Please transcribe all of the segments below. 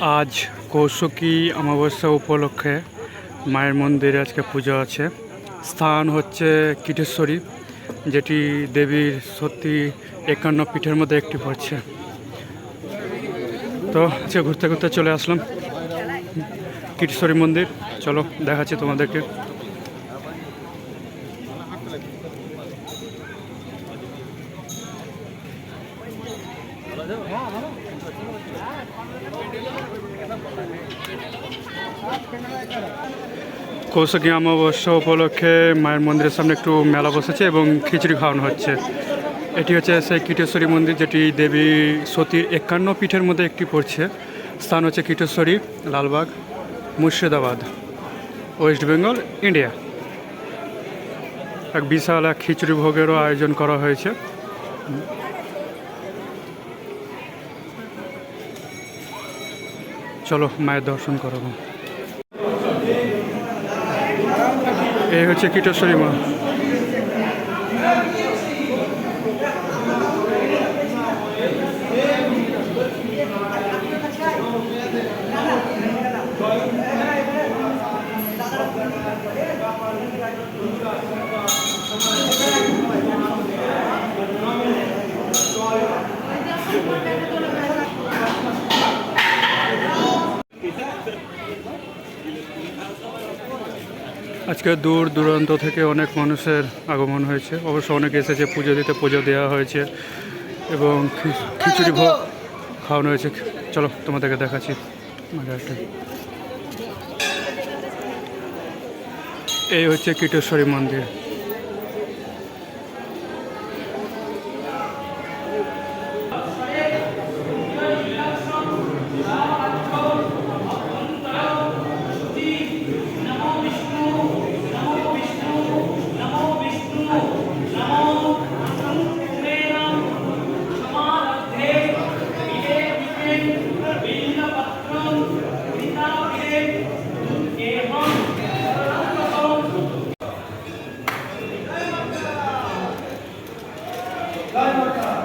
আজ কৌশিকী অমাবস্যা উপলক্ষে মায়ের মন্দিরে আজকে পুজো আছে। স্থান হচ্ছে কীটেশ্বরী, যেটি দেবীর সত্যি একান্ন পিঠের মধ্যে একটি পড়ছে। তো আজকে ঘুরতে ঘুরতে চলে আসলাম। কীটেশ্বরী মন্দির, চলো দেখাচ্ছি তোমাদেরকে। কৌশিকী অমাবস্যা উপলক্ষে মায়ের মন্দিরের সামনে একটু মেলা বসেছে এবং খিচুড়ি খাওয়ানো হচ্ছে। এটি হচ্ছে সেই কীটেশ্বরী মন্দির যেটি দেবী সতীর একান্ন পীঠের মধ্যে একটি পড়ছে। স্থান হচ্ছে Kiteshwari, Lalbagh, Murshidabad, west Bengal, India. এক বিশাল এক খিচুড়ি ভোগেরও আয়োজন করা হয়েছে। চলো মায়ের দর্শন করাবো। এই হচ্ছে কীটেশ্বরী মা। আজকে দূর দূরান্ত থেকে অনেক মানুষের আগমন হয়েছে। অবশ্য অনেকে এসেছে, পুজো দিতে, পুজো দেওয়া হয়েছে এবং খিচুড়ি ভোগ খাওয়ানো হয়েছে। চলো, তোমাদেরকে দেখাচ্ছি এই হচ্ছে কীটেশ্বরী মন্দির। Vai, Marcão.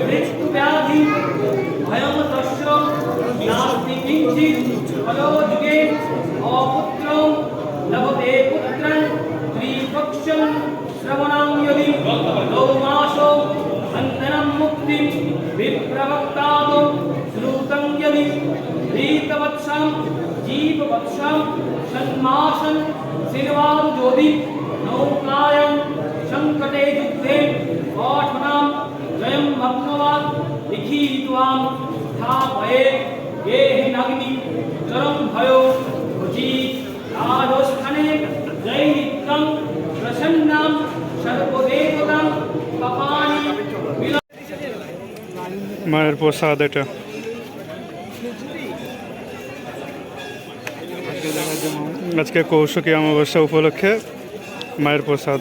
মৃত্যু ব্যাধি ভয়ং তস্য নাস্তি কিঞ্চিত ফলযুগে অপুত্রং লভতে পুত্রং ত্রিপক্ষং শ্রবণাং যদি লৌমাসো বন্ধনং মুক্তিম বিপ্রবক্তাতো শ্রুতং যদি रीतवत्सं जीववत्सं सन्मासं सिरवां ज्योति नौकायं संकटे युद्धे पाठ মগ্নবাদ নিখিলিতোয়াম স্থাপয়ে গেহিনগ্নি জরম ভয়ো ভুজি। রাজস্থানে জয় নিত্যম প্রসন্নাম, সর্বদেবতাম, পাপানি মায়ের প্রসাদ এটা। আজকে কৌশকী অমাবস্যা উপলক্ষে মায়ের প্রসাদ।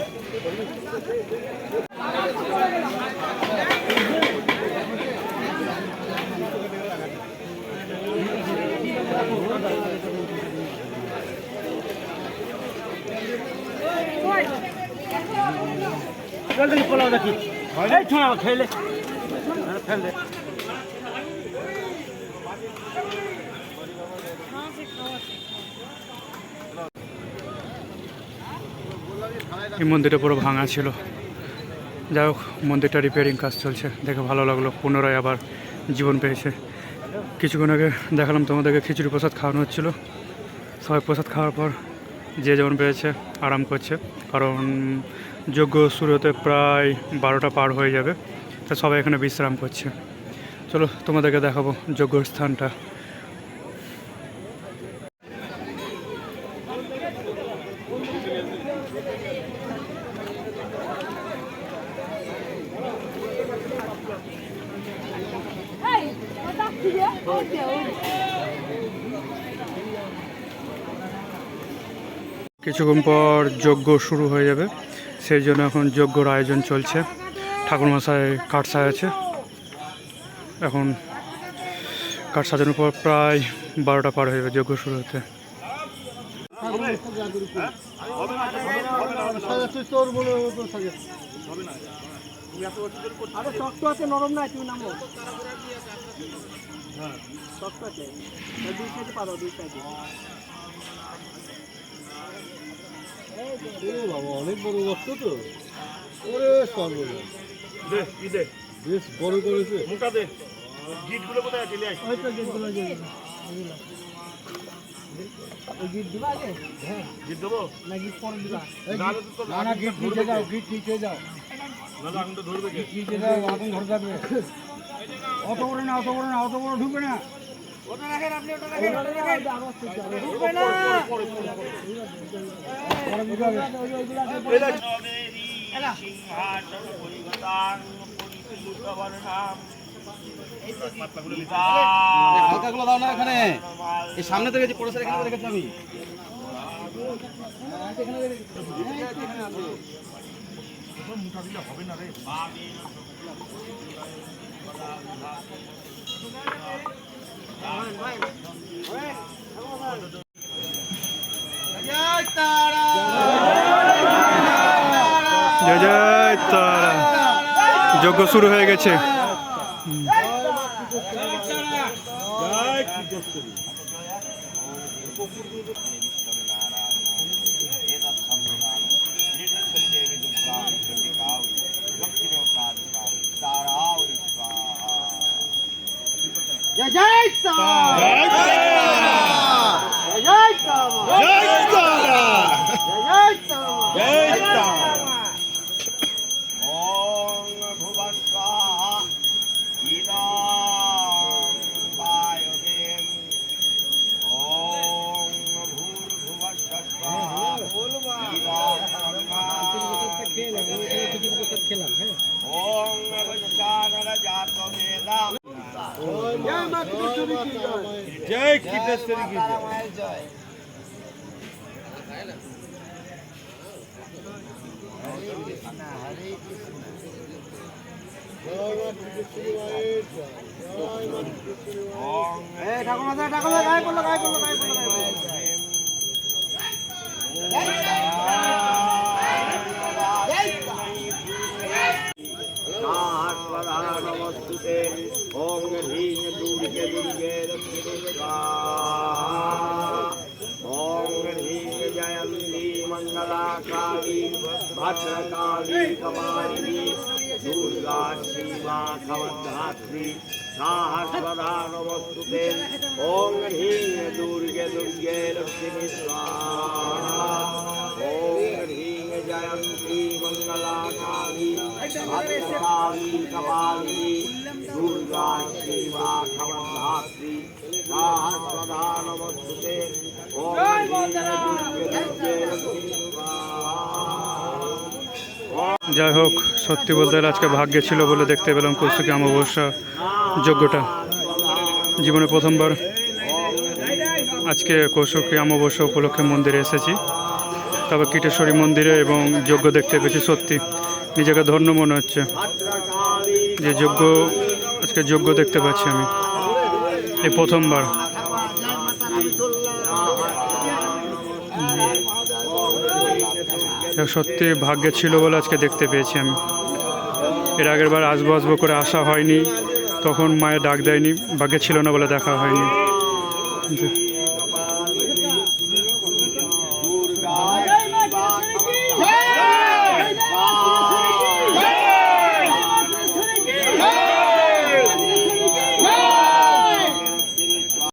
জলদি পোলাও দেখি। এই খেলে। ফেলে এই মন্দিরটা পুরো ভাঙা ছিল। যাই হোক মন্দিরটা রিপেয়ারিং কাজ চলছে। দেখে ভালো লাগল পুনরায় আবার জীবন পেয়েছে। কিছুক্ষণ আগে দেখালাম তোমাদেরকে খিচুড়ি প্রসাদ খাওয়ানো হচ্ছিল। সবাই প্রসাদ খাওয়ার পর যে যেমন পেয়েছে আরাম করছে। কারণ যজ্ঞ শুরু হতে প্রায় বারোটা পার হয়ে যাবে। তা সবাই এখানে বিশ্রাম করছে। চলো, তোমাদেরকে দেখাবো যজ্ঞ স্থানটা। কিছুক্ষণ পর যজ্ঞ শুরু হয়ে যাবে। সেই জন্য এখন যজ্ঞর আয়োজন চলছে। ঠাকুরমশাই কাঠ সাজাচ্ছে। এখন কাঠ সাজানোর পর প্রায় বারোটা পার হয়ে যাবে যজ্ঞ শুরু হতে। শক্ত আছে বাবা অনেক বড় গর্ত তো। ওরে সর্বনাশ। বেশ বড় করেছে। ওই তো গেটগুলো যে গিট দিবা আগে? হ্যাঁ। গিট দেবো? না গিট পরে দিবা। না না গিট নিচে যাও গিট নিচে যাও। গিট নিচে যাও আগুন ধরে যাবে। অত বড় না অত বড় না অত বড় ঢুকবে না। হবে। হালকাগুলো দাও না এখানে। এই সামনে থেকে যে পড়েছে এখানে রেখেছি আমি। জয় জয় যজ্ঞ শুরু হয়ে গেছে। জয় মাথা ঠাকুর মাথা গায়ে পড়ল গায়ে পড়ল গায়ে পড়ল গায়ে পড়ল। ॐ ह्रीं जयन्ती मङ्गलाकाली भद्रकाली कमालिनी दुर्गा शिवा खवद्धात्री साहस्वदा नमस्तु ते ॐ ह्रीं दुर्गे दुर्गे लक्ष्मी स्वाहा ॐ ह्रीं जयन्ती मङ्गलाकाली भद्रकाली कमालिनी दुर्गा যাই হোক, সত্যি বলতে গেলে আজকে ভাগ্যে ছিল বলে দেখতে পেলাম কৌশিকী অমাবস্যা যজ্ঞটা। জীবনে প্রথমবার আজকে কৌশিকী অমাবস্যা উপলক্ষে মন্দিরে এসেছি। তবে কীটেশ্বরী মন্দিরে এবং যজ্ঞ দেখতে পেয়েছি, সত্যি। নিজেকে ধন্য মনে হচ্ছে যে যজ্ঞ, আজকে যজ্ঞ দেখতে পাচ্ছি আমি। এই প্রথমবার। সত্যি ভাগ্যে ছিল বলে আজকে দেখতে পেয়েছি আমি। এর আগের বার আসব আসব করে আসা হয়নি, তখন মায়ের ডাক দেয়নি ভাগ্যে ছিল না বলে দেখা হয়নি।